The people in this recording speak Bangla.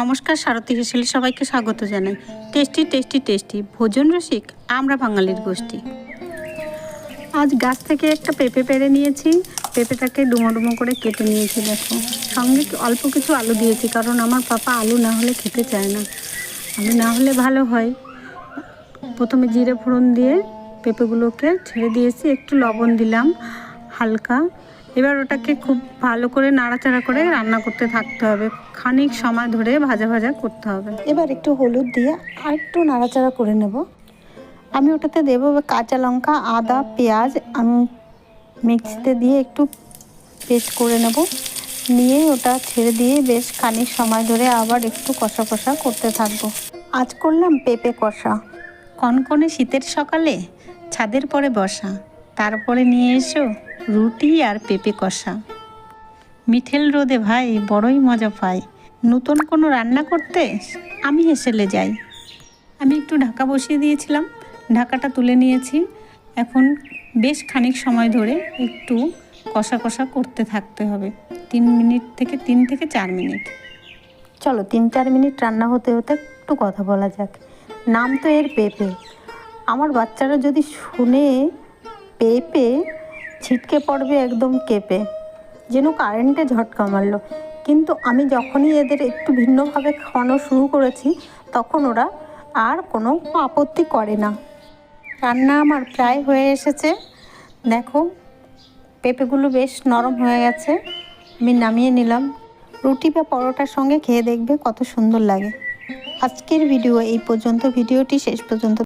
নমস্কার, সারথী হেসেলে সবাইকে স্বাগত জানাই। টেস্টি টেস্টি টেস্টি ভোজন রসিক আমরা বাঙালির গোষ্ঠী। আজ গাছ থেকে একটা পেঁপে পেরে নিয়েছি। পেঁপেটাকে ডুমো ডুমো করে কেটে নিয়েছি, দেখো। সঙ্গে অল্প কিছু আলু দিয়েছি, কারণ আমার পাপা আলু না হলে খেতে চায় না। আলু না হলে ভালো হয়। প্রথমে জিরে ফোড়ন দিয়ে পেঁপেগুলোকে ছেড়ে দিয়েছি, একটু লবণ দিলাম হালকা। এবার ওটাকে খুব ভালো করে নাড়াচাড়া করে রান্না করতে থাকতে হবে। খানিক সময় ধরে ভাজা ভাজা করতে হবে। এবার একটু হলুদ দিয়ে আর একটু নাড়াচাড়া করে নেব। আমি ওটাতে দেবো কাঁচা লঙ্কা আদা পেঁয়াজ। আমি মিক্সিতে দিয়ে একটু পেস্ট করে নেব। নিয়ে ওটা ছেড়ে দিয়ে বেশ খানিক সময় ধরে আবার একটু কষা কষা করতে থাকব। আজ করলাম পেঁপে কষা। কনকনে শীতের সকালে ছাদের পরে বসা। তারপরে নিয়ে এসো রুটি আর পেঁপে কষা। মিঠেল রোদে, ভাই, বড়ই মজা পাই। নতুন কোনো রান্না করতে? আমি হেসেলে যাই। আমি একটু ঢাকা বসিয়ে দিয়েছিলাম। ঢাকাটা তুলে নিয়েছি। এখন বেশ খানিক সময় ধরে একটু কষা কষা করতে থাকতে হবে। তিন মিনিট থেকে তিন থেকে চার মিনিট। চলো, তিন চার মিনিট রান্না হতে হতে একটু কথা বলা যাক। নাম তো এর পেঁপে। আমার বাচ্চারা যদি শুনে পেঁপে ছিটকে পড়বে একদম কেঁপে। যেন কারেন্টে ঝটকা মারলো। কিন্তু আমি যখনই এদের একটু ভিন্নভাবে খাওয়ানো শুরু করেছি, তখন ওরা আর কোনো আপত্তি করে না। রান্না আমার প্রায় হয়ে এসেছে। দেখো, পেঁপেগুলো বেশ নরম হয়ে গেছে। আমি নামিয়ে নিলাম। রুটি বা পরোটার সঙ্গে খেয়ে দেখবে কত সুন্দর লাগে। আজকের ভিডিও এই পর্যন্ত। ভিডিওটি শেষ পর্যন্ত